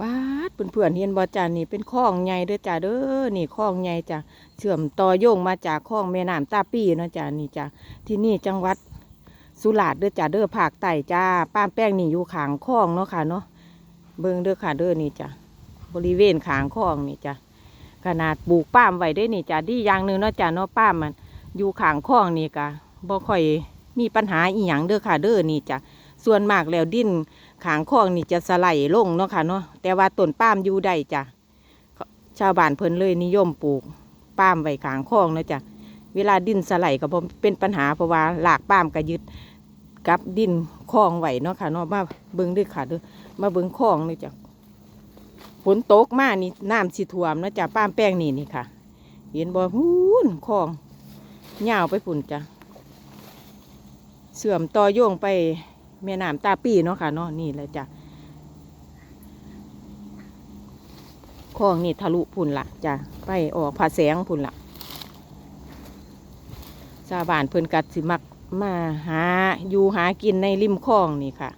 ป้าดเพื่อนๆเห็นบ่จ้านี่เป็นคลองใหญ่เด้อจ้าเด้อนี่คลองใหญ่จ้ะเชื่อมต่อโยงมาจากคลองแม่น้ำตาปีเนาะจ้านี่จ้ะที่นี่จังหวัดสุราษฎร์เด้อจ้าเด้อภาคใต้จ้าป้ามแป้งนี่อยู่ขางคลองเนาะค่ะเนาะเบิ่งเด้อค่ะเด้อนี่จ้ะบริเวณขางคลองนี่จ้ะขนาดปลูกป้ามไว้ได้นี่จ้ะดีอย่างหนึ่งเนาะจ้าเนาะป้ามมันอยู่ขางคลองนี่กะบ่ค่อยมีปัญหาอีหยังเด้อค่ะเด้อนี่จ้ะ ส่วนมากแล้วดินขางคลองนี่จะสไลด์ลงเนาะค่ะเนาะแต่ว่าต้นป้ามอยู่ได้จ้ะชาวบ้านเพิ่นเลยนิยมปลูกป้ามไว้ขางคลองเนาะจ้ะเวลาดินสไลด์ก็บเป็นปัญหาเพราะว่าหลากป้ามก็ยึดกับดินคลองไว้เนาะค่ะเนาะมาเบิ่งด้วยค่ะด้อมาเบิ่งคลองเลยจ้ะฝนตกมานี่น้ำสิท่วมเนาะจ้ะป้ามแป้งนี่นี่ค่ะ เห็นบ่ฮู้นคลองยาวไปฝุ่นจ้ะเสื่อมต่อโยงไป แม่น้ำตาปีเนาะค่ะเนาะนี่แหละจ้ะคลองนี่ทะลุพุ่นละจ้ะไปออกผาแสงพุ่นละชาวบ้านเพิ่นกัดสิมักมาหาอยู่หากินในริมคลองนี่ค่ะ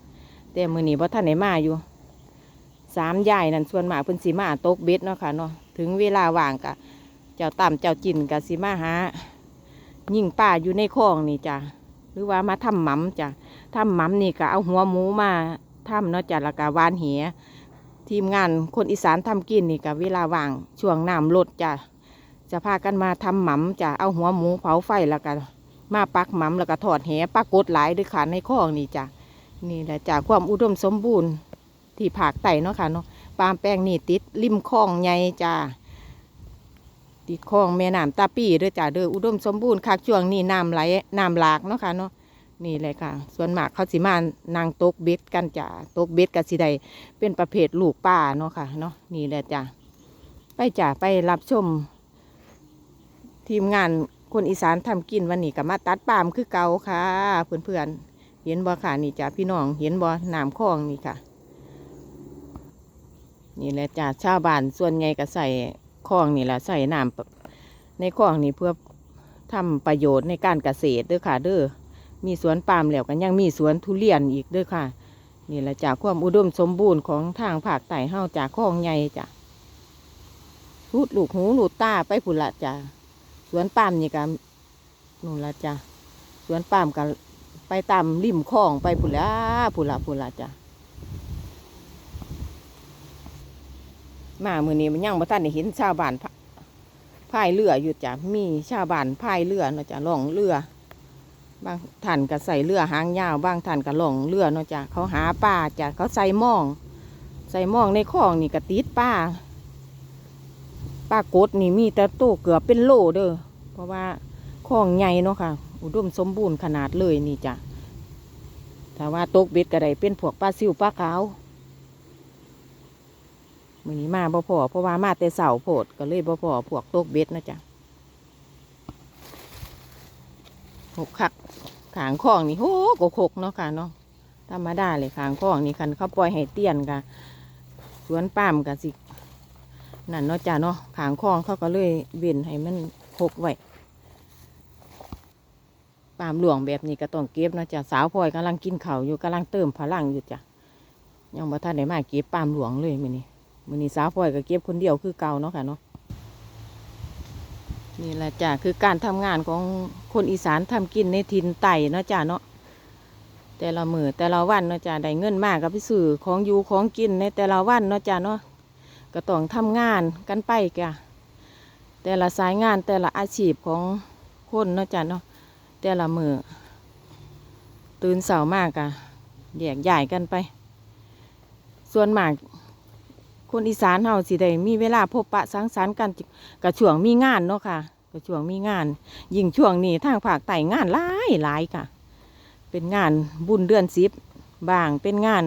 แต่มือนี้ว่าท่านไหนมาอยู่สามยายนั่นส่วนมากเพิ่นสิมาตกเบ็ดเนาะค่ะเนาะถึงเวลาว่างกะเจ้าต่ำเจ้าจินกะสิมาหา ยิ่งป้าอยู่ในคลองนี่จ้ะ หรือว่ามาทำหมันจ้ะทำหมัมนี่ก็เอาหัวหมูมาทำเนาะจ้ะแล้วก็วานเหียทีมงานคนอีสานทำกินนี่ก็เวลาว่างช่วงน้ำลดจ้ะจะพากันมาทำหมัมจ้ะเอาหัวหมูเผาไฟแล้วก็มาปักหมัมแล้วก็ทอดแหปรากฏหลายด้วยค่ะในคลองนี่จ้ะนี่แหละจ้ะความอุดมสมบูรณ์ที่ภาคใต้เนาะค่ะเนาะปาล์มแป้งนี่ติดริมคลองใหญ่จ้ะ ติดคลองแม่น้ำตาปีเด้อจ้ะเด้ออุดมสมบูรณ์คักช่วงนี้น้ำไหลน้ำหลากเนาะค่ะเนาะนี่เลยค่ะ ส่วนมากเขาสิมานางตกเบ็ดกันจ้ะตกเบ็ดกับสิใดเป็นประเภทลูกป้าเนาะค่ะเนาะนี่แหละจ้ะไปจ้ะไปรับชม ทีมงานคนอีสานทำกินวันนี้กับมาตัดปามคือเก่าค่ะ เพื่อนๆเห็นบ่ค่ะนี่จ้ะพี่น้องเห็นบ่น้ำคลองนี่ค่ะ นี่แหละจ้ะชาวบ้านส่วนใหญ่ก็ใส่ คลองนี่แหละใส่น้ำในคลองนี่เพื่อทำประโยชน์ในการเกษตรด้อค่ะ เด้อมีสวนปาล์มแล้วกันยังมีสวนทุเรียนอีกด้วยค่ะ นี่แหละจากความอุดมสมบูรณ์ของทางภาคใต้เฮาจากคลองใหญ่จ้ะรูดลูกหูลูดตาไปผุละจ้ะสวนปาล์มนี่กันนู่นละจ้ะสวนปาล์มกันไปตามริมคลองไปผุละผุละผุละจ้ะ มามือนี้มันยังบ่ทันเห็นชาวบ้านพายเรืออยู่จ้ะมีชาวบ้านพายเรือเนาะจ้ะล่องเรือ บางท่านก็ใส่เรือหางยาวบางท่านก็หลงเรือเนาะจ้ะเขาหาปลาจ้ะเขาใส่หม่อง ใส่หม่องในคลองนี่ก็ติดปลาปลากดนี่มีแต่โตเกือบเป็นโลเด้อเพราะว่าคลองใหญ่เนาะค่ะ อุดมสมบูรณ์ขนาดเลยนี่จ้ะถ้าว่าตกเบ็ดก็ได้เป็นพวกปลาซิวปลาขาว มือนี้มาบ่พอเพราะว่ามาแต่เสาโพดก็เลยบ่พอพวกโตกเบ็ดนะจ้ะหกคักขางคลองนี่โหกหกเนาะค่ะเนาะธรรมดาเลยขางคลองนี่คันเขาปล่อยให้เตี้ยนกะสวนปามกะสินั่นเนาะจ้าเนาะขางคลองเขาก็เลยเว้นให้มันหกไว้ปามหลวงแบบนี้ก็ต้องเก็บนาะจ้าสาวพลอยกำลังกินเข้าอยู่กำลังเติมพลังอยู่จ้ะยังบ่ทันได้มาเก็บปามหลวงเลยมื้อนี้ มือนี้สาวพลอยก็เก็บคนเดียวคือเก่าเนาะค่ะเนาะนี่แหละจ้ะคือการทำงานของคนอีสานทำกินในทินไต่เนาะจ้ะเนาะแต่ละมือแต่ละวันเนาะจ้ะได้เงินมากกับพี่สื่อของอยู่ของกินในแต่ละวันเนาะจ้ะเนาะก็ต้องทำงานกันไปแกะแต่ละสายงานแต่ละอาชีพของคนเนาะจ้ะเนาะแต่ละมือตื่นเสาร์มากอะแยกย้ายกันไป ส่วนมาก คนอีสานเฮาสิได้มีเวลาพบปะสังสรรค์กันกับช่วงมีงานเนาะค่ะกับช่วงมีงาน ยิ่งช่วงนี้ทางภาคใต้งานหลายหลายค่ะ เป็นงานบุญเดือนสิบบางเป็นงาน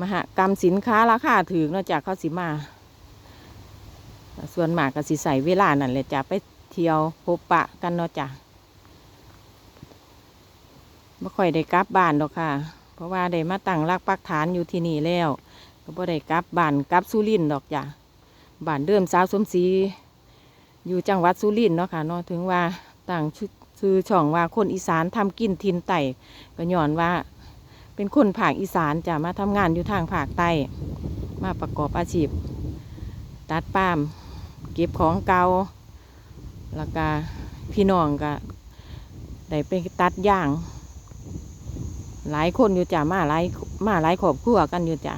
มหกรรมสินค้าราคาถือนาะจากเขาสิมา ส่วนมากก็สิใส่เวลานั่นแหละจะไปเที่ยวพบปะกันเนาะจ้ะไม่ค่อยได้กลับบ้านหรอกค่ะ เพราะว่าได้มาตั้งรักปักฐานอยู่ที่นี่แล้ว ก็บ่ได้กลับบ้านกลับสุรินทร์ดอกจ้ะบ้านเดิมสาวสมศรีอยู่จังหวัดสุรินทร์เนาะค่ะเนาะถึงว่าต่างชื่อช่องว่าคนอีสานทำกินทินไต่ก็ย้อนว่าเป็นคนภาคอีสานจะมาทำงานอยู่ทางภาคใต้มาประกอบอาชีพ ตัดปาล์มเก็บของเก่าแล้วก็พี่น้องก็ได้ไปตัดย่าง หลายคนอยู่จ้ะมาหลายมาหลายครอบครัวกันอยู่จ้ะ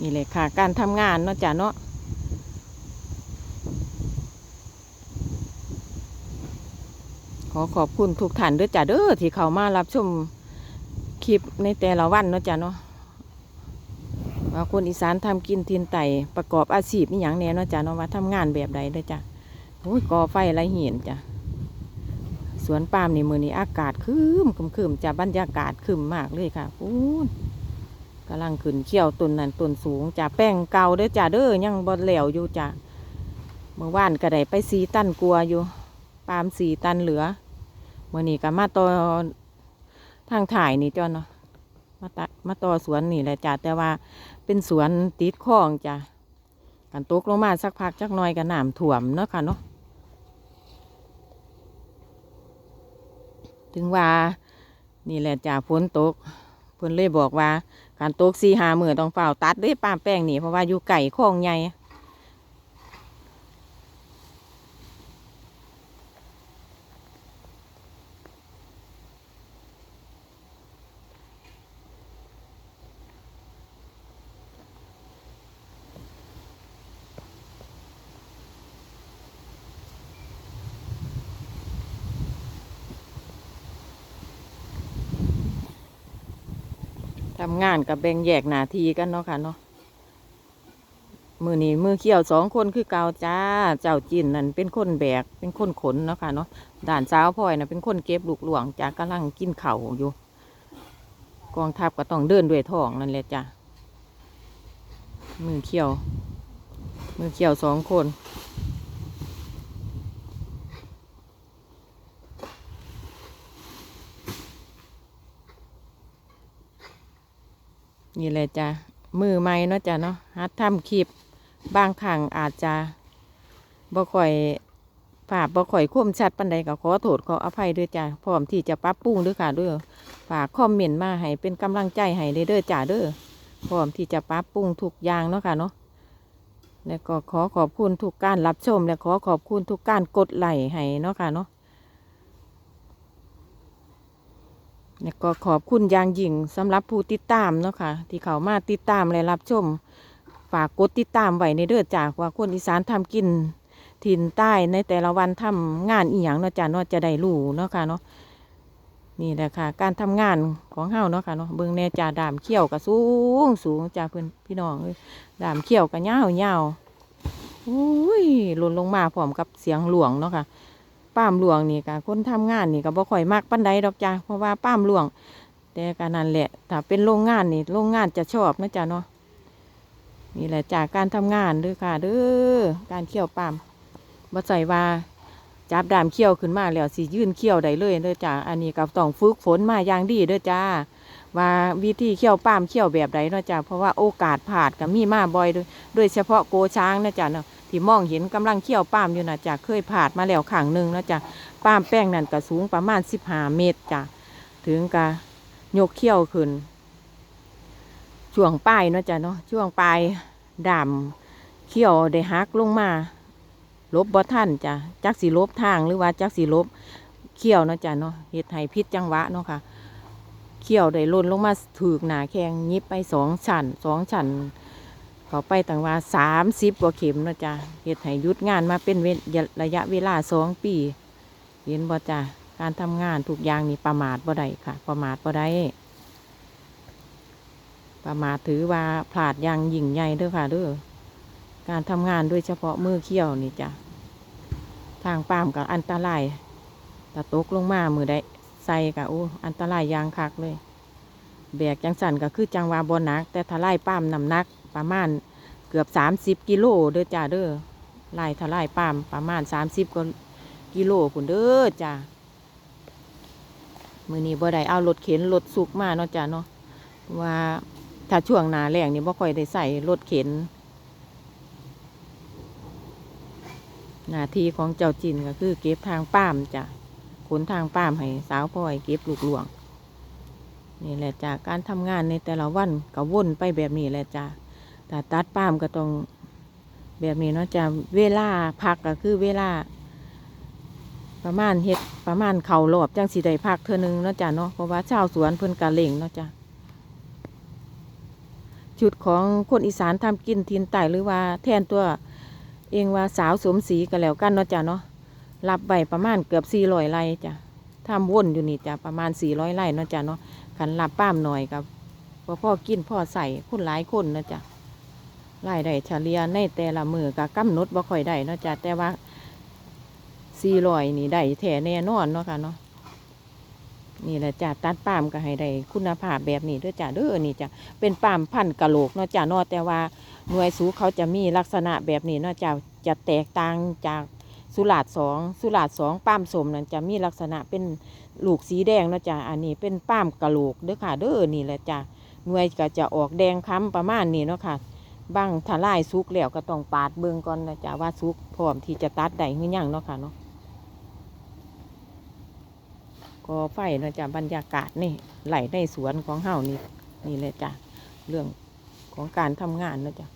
นี่เลยค่ะ การทำงานเนาะจ้ะเนาะขอขอบคุณทุกท่านด้วยจ้ะเด้อที่เขามารับชมคลิปในแต่ละวันเนาะจ้ะเนาะว่าคนอีสานทำกินทินไตประกอบอาชีพนี่อย่างแน่เนาะจ้ะเนาะว่าทำงานแบบใดเด้อจ้ะโอ้ยก่อไฟไรเห็นจ้ะสวนปาล์มนี่มือนี้อากาศคืมคืมคืมจะบรรยากาศคืมมากเลยค่ะพูน กำลังขึ้นเขี้ยวต้นนั้นต้นสูงจะแป้งเก่าเด้อจ้าเด้อยังบดเหลวอยู่จ้ะเมื่อวานก็ได้ไปสีตันกลัวอยู่ ปามสีตันเหลือเมื่อนี้ก็มาต่อทางถ่ายนี่จ้ะเนาะมาตมาต่อสวนนี่แหละจ้ะแต่ว่าเป็นสวนติดคลองจ้ะกันตกลงมาสักพักจักหน่อยก็น้ำท่วมเนาะค่ะเนาะถึงว่านี่แหละจ่าฝนตกเพิ่นเลยบอกว่า การตกสี่หามือต้องเฝ้าตัดเด้ป้ามแป้งนี่เพราะว่าอยู่ไก่คลองใหญ่ ทำงานกับแบ่งแยกหน้าที่กันเนาะค่ะเนาะมือนี้มือเขี่ยวสองคนคือเกาจ้า เจ้าจินนั่นเป็นคนแบก เป็นคนขนเนาะค่ะเนาะด่านสาวพลอยน่ะเป็นคนเก็บลูกหลวงจ้ากำลังกินเข่าอยู่ กองทัพก็ต้องเดินด้วยท้องนั่นแหละจ้ะมือเขี่ยว มือเขี่ยวสองคน นี่แหละจ้ะมือใหม่เนาะจ้ะเนาะฮัดทำคลิปบางครั้งอาจจะบ่ค่อยภาพบ่ค่อยคมชัดปันใดก็ขอโทษขออภัยด้วยจ้ะพร้อมที่จะปรับปรุงด้วยค่ะด้วยฝากคอมเมนต์มาให้เป็นกำลังใจให้เด้อเด้อจ้ะเด้อพร้อมที่จะปรับปรุงทุกอย่างเนาะค่ะเนาะแล้วก็ขอขอบคุณทุกการรับชม และขอขอบคุณทุกการกดไลค์ให้เนาะค่ะเนาะ แล้วก็ขอบคุณอย่างยิ่งสำหรับผู้ติดตามเนาะค่ะ ที่เขามาติดตามและรับชม ฝากกดติดตามไว้ในเด้อจากว่าคนอีสานทำกิน ถิ่นใต้ในแต่ละวันทำงานอีหยังเนาะจ้ะเนาะจะได้รู้เนาะค่ะเนาะนี่แหละค่ะ การทำงานของเฮาเนาะค่ะเนาะเบิ่งแน่จ่าดามเขี้ยวก็สูงสูงจ้าเพื่อนพี่น้องเอ้ยดามเขี้ยวก็ยาวยาวอุ้ยหล่นลงมาพร้อมกับเสียงหลวงเนาะค่ะ ป้ามหลวงนี่ก็คนทำงานนี่ก็บ่ค่อยมักปันใดดอกจ้าเพราะว่าป้ามหลวง แต่การนั่นแหละถ้าเป็นโรงงานนี่โรงงานจะชอบนะจ๊ะเนาะนี่แหละจากการทำงานด้อค่ะเด้อการเคี่ยวป้ามบ่ใส่ว่าจับดามเคี่ยวขึ้นมาแล้วสิยื่นเคี่ยวได้เลยเด้อจ้าอันนี้ก็ต้องฝึกฝนมาอย่างดีเด้อจ้าว่าวิธีเคี่ยวป้ามเคี่ยวแบบใดเนาะจ้าเพราะว่าโอกาสผาดก็มีมาบ่อยโดยโดยเฉพาะโกช้างนะจ้าเนาะ ที่มองเห็นกำลังเคี่ยวป้ามอยู่นะจ้าเคยผาดมาแล้วขังหนึ่งนะจ้าปามแป้งนั่นก็สูงประมาณสิบห้าเมตรจ้าถึงกะยกเคี่ยวขึ้น ช่วงปลายเนาะจ้ะเนาะช่วงปลายดำเขี้ยวได้หักลงมาลบบ่ท่านจ้ะจักสีลบทางหรือว่าจักสีลบเขี้ยวเนาะจ้ะเนาะเฮ็ดให้พิษจังหวะเนาะค่ะเขี้ยวได้ล่นลงมาถือหนาแข้งยิบไปสองชั้นสองชั้น เขาไปต่างว่าสามสิบกว่าเข็มนะจ้ะเฮ็ดให้หยุดงานมาเป็นเวระยะเวลาสองปี เห็นบ่จ้ะการทำงานทุกอย่างนี่ประมาทบ่ได้ค่ะ ประมาทบ่ได้ประมาทถือว่าพลาดอย่างยิ่งใหญ่เด้อค่ะเด้อการทำงานโดยเฉพาะมือเขี้ยวนี่จ้ะทางปามกับอันตรายถ้าตกลงมามือได้ใส่กับโอ้อันตรายยางคักเลย แบกจังสันก็คือจังวาบนนัก แต่ถ้าไล่ปามนำนัก ประมาณเกือบสามสิบกิโลเด้อจ้าเด้อไล่ถ้าไล่ปามประมาณสามสิบกิโลพุ่นเด้อจ้ามือนี้บ่ได้เอารถเข็นรถสุกมาเนาะจ้าเนาะว่าถ้าช่วงหนาแรงนี่บ่ค่อยได้ใส่รถเข็นหน้าที่ของเจ้าจินก็คือเก็บทางป้ามจ้ะขนทางป้ามให้สาวพ่อยเก็บลูกหลวง นี่แหละจ้ะการทำงานในแต่ละวันก็วนไปแบบนี้แหละจ้ะ แต่ตัดปามก็ต้องแบบนี้เนาะจ้ะเวลาพักก็คือเวลา ประมาณเฮ็ดประมาณเข่ารอบจังสีได้พักเท่อนึงเนาะจ้ะเนาะเพราะว่าชาวสวนเพิ่นกะเล่งเนาะจ้ะชุดของคนอีสานทำกินทินไต่หรือว่าแทนตัวเองว่าสาวสวมสีก็แล้วกันเนาะจ้ะเนาะรับใบประมาณเกือบสี่ร้อยไร่จ้ะทำวนอยู่นี่จ้ะประมาณสี่ร้อยไร่เนาะจ้ะเนาะขันรับป้ามหน่อยกับพ่อพ่อกินพ่อใส่คนหลายคนเนาะจ้ะ รายได้เฉลี่ยในแต่ละมือก็กำหนดบ่ค่อยได้เนาะจ้ะแต่ว่าสี่ร้อยนี่ได้แท้แน่นอนเนาะค่ะเนาะนี่แหละจ้ะตัดปามก็ให้ได้คุณภาพแบบนี้เด้วยจ้ะเด้อนี่จ้ะเป็นปามพันกะโหลกเนาะจ้ะเนาะแต่ว่าหน่วยสูเขาจะมีลักษณะแบบนี้เนาะจ้ะจะแตกต่างจากสุราษฎร์สองสุราษฎร์สองปามสมนั่นจะมีลักษณะเป็นลูกสีแดงเนาะจ้ะอันนี้เป็นปามกะโหลกเด้อค่ะเด้อนี่แหละจ้ะหน่วยก็จะออกแดงค้ำประมาณนี้เนาะค่ะ บางถ้าลายสุกแล้วก็ต้องปาดเบิ่งก่อนนะจ้ะว่าสุกพร้อมที่จะตัดได้หรือยังเนาะค่ะเนาะก็ไฟนะจ้ะบรรยากาศนี่ไหลในสวนของเฮานี่นี่เลยจ้ะเรื่องของการทำงานนะจ้ะ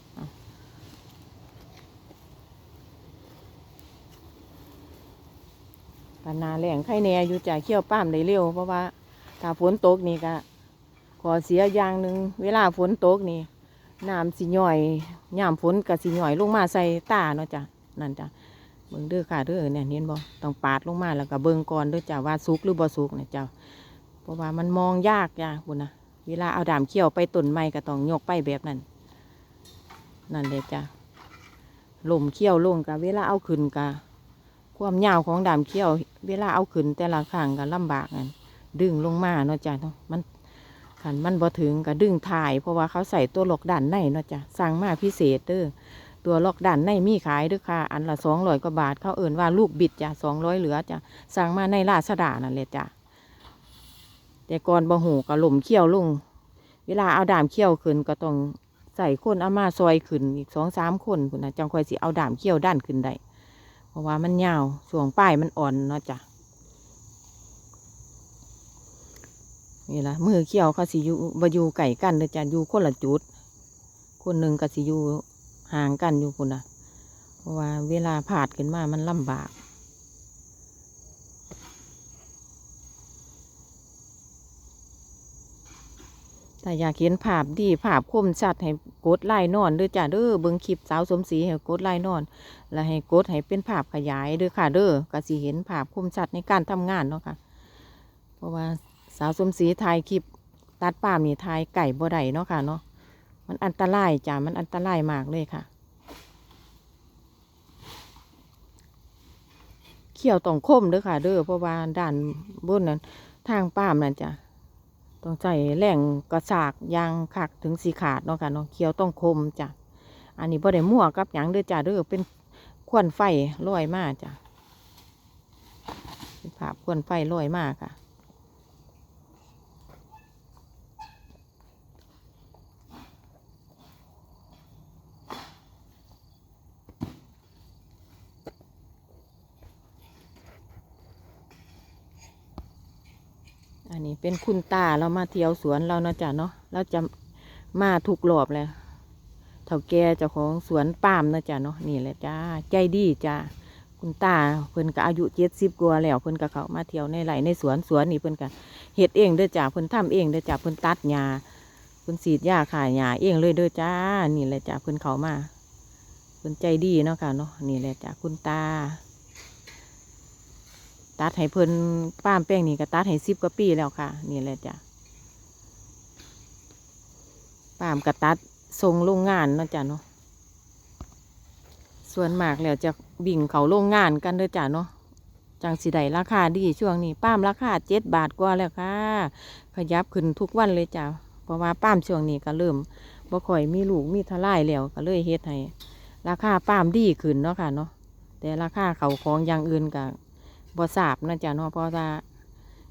ปนาแหล่งไข่แน่อยู่จ้ะเขี้ยวป้ามได้เร็วเพราะว่าถ้าฝนตกนี่ก็ขอเสียอย่างหนึ่งเวลาฝนตกนี่ น้ำสิย่อยย่ามฝนกับสิย่อยลงมาใส่ตาเนาะจ้ะนั่นจ้ะเบิ่งเด้อค่ะเด้อเนี่ยเห็นบ่ต้องปาดลงมาแล้วก็เบิ่งก่อนเด้อจ้าว่าสุกหรือบ่สุกเนี่ยเจ้าเพราะว่ามันมองยากจ้าบุญนะเวลาเอาดามเขี้ยวไปต้นไม้ก็ต้องยกไปแบบนั้นนั่นเลยจ้าลมเขี้ยวลงกะเวลาเอาขึ้นกะความยาวของดามเขี้ยว เวลาเอาขึ้นแต่ละครั้งก็ลำบากกันดึงลงมาเนาะจ้ะมัน ขันมันบ่ถึงก็ดึงถ่าย เพราะว่าเขาใส่ตัวหลอกด้านในเนาะจ้าสั่งมาพิเศษเด้อตัวล็อกดันในมีขายด้วยค่ะ อันละสองร้อยกว่าบาท เขาเอิ่นว่าลูกบิดจ้ะสองร้อยเหลือจ้ะสั่งมาในลาสดานั่นเลยจ้ะแต่ก่อนบะหูกระหล่มเขี้ยวลง เวลาเอาดามเขี้ยวขึ้นก็ต้องใส่คนเอามาซอยขึ้นอีกสองสามคนคุณนะจังคอยสิเอาดามเขี้ยวด้านขึ้นได้เพราะว่ามันยาวช่วงป้ายมันอ่อนเนาะจ้ะ นี่ละมือเขี้ยวเขาสิอยู่บอยู่ไก่กันเลยจ้ะอยู่คนละจุด คนหนึ่งก็สิอยู่ห่างกันอยู่คุณนะเพราะว่าเวลาผาดขึ้นมามันลำบากแต่อยากเห็นภาพดีภาพคมชัดให้กดไล่นอนเด้อจ้าเด้อเบิ่งคลิปสาวสมศรีให้กดไล่นอน แล้วให้กดให้เป็นภาพขยายเด้อค่ะเด้อก็สิเห็นภาพคมชัดในการทำงานเนาะค่ะ เพราะว่า สาวสมศรีถ่ายคลิป ตัดป้ามนี่ถ่ายไก่บ่ได้เนาะค่ะเนาะมันอันตรายจ้ะมันอันตรายมากเลยค่ะ เขี่ยวต้องคมเด้อค่ะ เด้อเพราะว่าด้านบนนั้นทางป้ามนั่นจ้ะต้องใจแรงกระสากยางคักถึงสีขาดเนาะค่ะเนาะเขี่ยวต้องคมจ้ะอันนี้บ่ได้มั่วกับหยังเด้อจ้ะเด้อเป็นควนไฟลอยมากจ้ะภาพควนไฟลอยมากค่ะ อันนี้เป็นคุณตาเรามาเที่ยวสวนเราเนะจ้ะเนาะเราจะมาถูกรอบแล้วเถ่าแก่เจ้าของสวนปาล์มเนะจ้ะเนาะนี่แหละจ้าใจดีจ้าคุณตาเพิ่นก็อายุเจ็ดสิบกว่าแล้วเพิ่นก็เขามาเที่ยวในไร่ในสวนสวนนี่เพิ่นก็เฮ็ดเองเด้อจ้าเพิ่นทำเองเด้อจ้าเพิ่นตัดหญ้าเพิ่นสีดหญ้าขายหญ้าเองเลยเด้อจ้า นี่แหละจ้าเพิ่นเขามาเพิ่นใจดีเนาะค่ะเนาะนี่แหละจ้าคุณตา ตัดให้เพิ่นป้ามแป้งนี่ก็ตัดให้สิบกว่าปีแล้วค่ะ นี่แหละจ้ะป้ามก็ตัดทรงโรงงานเนาะจ้ะเนาะส่วนมากแล้วจะบิ่งเขาโรงงานกันเด้อจ้ะเนาะจังสิไดราคาดีช่วงนี้ป้ามราคาเจ็ดบาทกว่าแล้วค่ะ ขยับขึ้นทุกวันเลยจ้ะเพราะว่าป้ามช่วงนี้ก็เริ่มบ่ค่อยมีลูกมีทลายแล้วก็เลยเฮ็ดให้ราคาป้ามดีขึ้นเนาะค่ะเนาะแต่ราคาเขาของอย่างอื่นก็บ่ ทราบนะจ๊ะเนาะเพราะว่า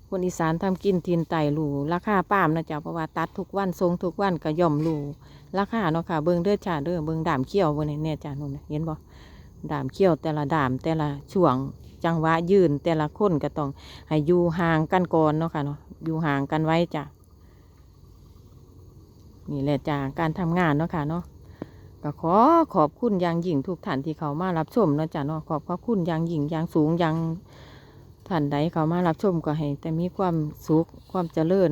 คนอีสานทำกินทินไตรูราคาป้ามนะจ๊ะเพราะว่าตัดทุกวันทรงทุกวันก็ย่อมรูราคาเนาะค่ะเบิ่งเด้อจ้าเด้อเบิ่งดามเขี้ยวบนนี้เนี่ยจ้านู่นะเห็นบ่ดามเขี้ยวแต่ละดามแต่ละช่วงจังหวะยืนแต่ละคนก็ต้องให้อยู่ห่างกันก่อนเนาะค่ะเนาะอยู่ห่างกันไว้จ้ะนี่แหละจากการทำงานเนาะค่ะเนาะก็ขอขอบคุณอย่างยิ่งทุกท่านที่เขามารับชมเนาะจ้ะเนาะขอบขอบคุณอย่างยิ่งอย่างสูงอย่าง ท่านใดเขามารับชมก็ให้แต่มีความสุขความเจริญ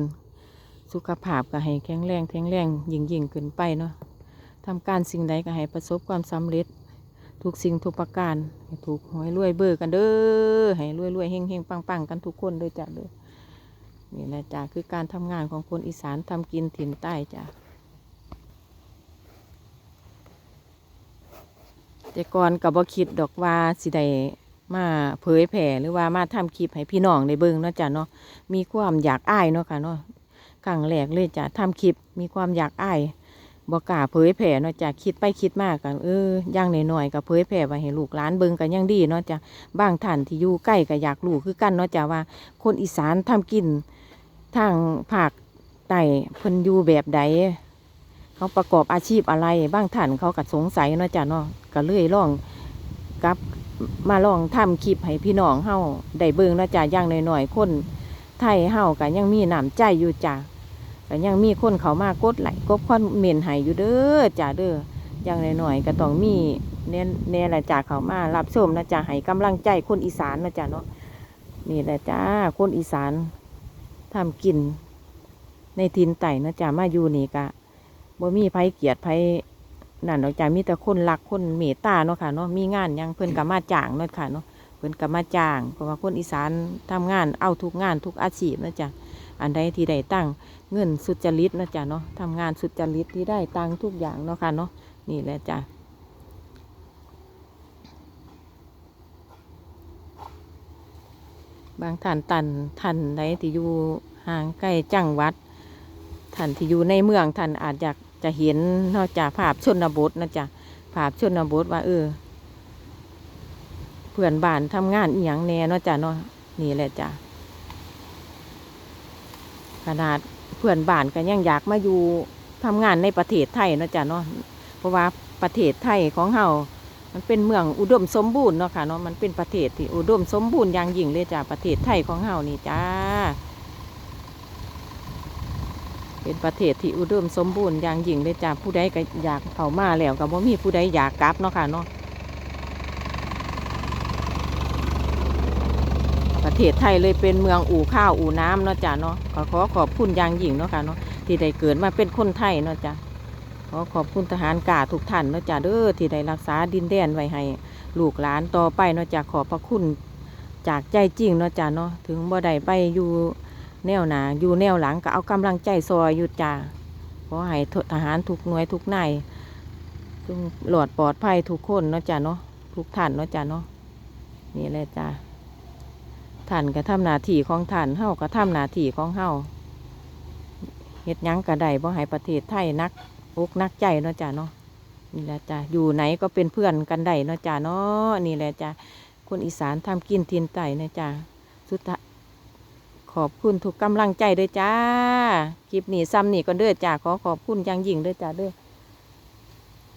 สุขภาพก็ให้แข็งแรงแข็งแรงยิ่งยิ่งขึ้นไปเนาะทำการสิ่งใดก็ให้ประสบความสำเร็จ ทุกสิ่งทุกประการให้ถูกหวยรวยเบอร์กันเด้อให้รวยรวยเฮงเฮงปังปังกันทุกคนเลยจ้ะเด้อนี่แหละจ้ะคือการทำงานของคนอีสานทำกินถิ่นใต้จ้ะแต่ก่อนกับบ่คิดดอกว่าสิได้ มาเผยแผ่หรือว่ามาทำคลิปให้พี่น้องได้เบิ่งเนาะจ้ะเนาะมีความอยากอ้ายเนาะค่ะเนาะครั้งแรกเลยจ้ะทำคลิปมีความอยากอ้ายบอกกล้าเผยแผ่เนาะจ้ะคิดไปคิดมากกันเออย่างหน่อยๆก็เผยแผ่ไปให้ลูกหลานเบิ่งกันยังดีเนาะจ้ะบางท่านที่อยู่ใกล้ก็อยากรู้คือกันเนาะจ้ะว่า คนอีสานทำกินทางภาคใต้เพิ่นอยู่แบบใดเขาประกอบอาชีพอะไรบางท่านเขาก็สงสัยเนาะจ้ะเนาะก็เลยลองกับ มาลองทำคลิปให้พี่น้องเฮาได้เบิ่งนะจ้ะอย่างหน่อยๆคนไทยเฮาก็ยังมีน้ำใจอยู่จ้ะก็ยังมีคนเขามากดไหลค์กบคอนเมนต์ให้อยู่เด้อจ้าเด้ออย่างหน่อยๆก็ต้องมีเน้นเน้นละจ้าเขามารับชมนะจ้าให้กำลังใจคนอีสานนะจ้าเนาะนี่แหละจ้าคนอีสานทำกิน ในทินไต่นะจ้ามาอยู่นี่กะบ่มีไผเกียรติไผ นั่นดอกจ้ามีแต่คนรักคนเมตตาเนาะค่ะเนาะมีงานยังเพิ่นก็มาจ้างเนาะค่ะเนาะเพิ่นก็มาจ้างเพราะว่าคนอีสานทำงานเอาทุกงานทุกอาชีพนะจ้าอันใดที่ได้ตั้งเงินสุจริตนะจ๊ะเนาะทำงานสุจริตที่ได้ตังทุกอย่างเนาะค่ะเนาะนี่แหละจ้ะบางท่านตันท่านใดที่อยู่ห่างใกล้จังหวัดท่านที่อยู่ในเมืองท่านอาจอยาก จะเห็นนอกจากภาพชนบทนะจ๊ะภาพชนบทว่า เออ เพื่อนบ้านทำงานอีหยังแน่นาะจ้ะเนาะนี่แหละจ้ะขนาดเพื่อนบ้านก็ยังอยากมาอยู่ทำงานในประเทศไทยเนาะจ้ะเนาะเพราะว่าประเทศไทยของเฮามันเป็นเมืองอุดมสมบูรณ์เนาะค่ะเนาะมันเป็นประเทศที่อุดมสมบูรณ์อย่างยิ่งเลยจ้ะประเทศไทยของเฮานี่จ้า เป็นประเทศที่อุดมสมบูรณ์อย่างยิ่งเลยจ้ะผู้ใดก็อยากเข้ามาแล้วก็บ่มีผู้ใดอยากกลับเนาะค่ะเนาะประเทศไทยเลยเป็นเมืองอู่ข้าวอู่น้ำเนาะจ้ะเนาะขอขอขอบคุณอย่างยิ่งเนาะค่ะเนาะที่ได้เกิดมาเป็นคนไทยเนาะจ้ะขอขอบคุณทหารกาทุกท่านเนาะจ้ะเด้อที่ได้รักษาดินแดนไว้ให้ลูกหลานต่อไปเนาะจ้ะขอบพระคุณจากใจจริงเนาะจ้ะเนาะถึงบ่ได้ไปอยู่ แนวหนาอยู่แนวหลังก็เอากำลังใจซอยอยู่จ้ะขอให้ทหารทุกหน่วยทุกนายจงหลอดปลอดภัยทุกคนเนาะจ้ะเนาะทุกท่านเนาะจ้ะเนาะนี่แหละจ้ะท่านก็ทำหน้าที่ของท่านเฮาก็ทำหน้าที่ของเฮาเฮ็ดยังก็ได้บ่ให้ประเทศไทยนักอกนักใจเนาะจ้ะเนาะนี่แหละจ้ะอยู่ไหนก็เป็นเพื่อนกันได้เนาะจ้ะเนาะนี่แหละจ้ะคนอีสานทำกินทินไต่นาะจ้ะสุดท้าย ขอบคุณทุกกำลังใจเด้อจ้า คลิปนี้ซ้ำนี่ก็เด้อจ้าขอขอบคุณย่างยิ่งเด้อจ้าเด้อ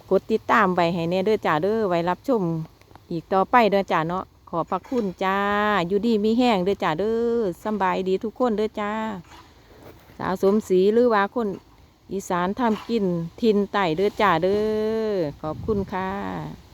กดติดตามไว้ให้แน่เด้อจ้าเด้อไว้รับชมอีกต่อไปเด้อจ้าเนาะขอพระคุณจ้า อยู่ดีมีแห้งเด้อจ้าเด้อสบายดีทุกคนเด้อจ้า สาวสมศรีหรือว่าคนอีสานทำกินทินไต่เด้อจ้าเด้อขอบคุณค่ะ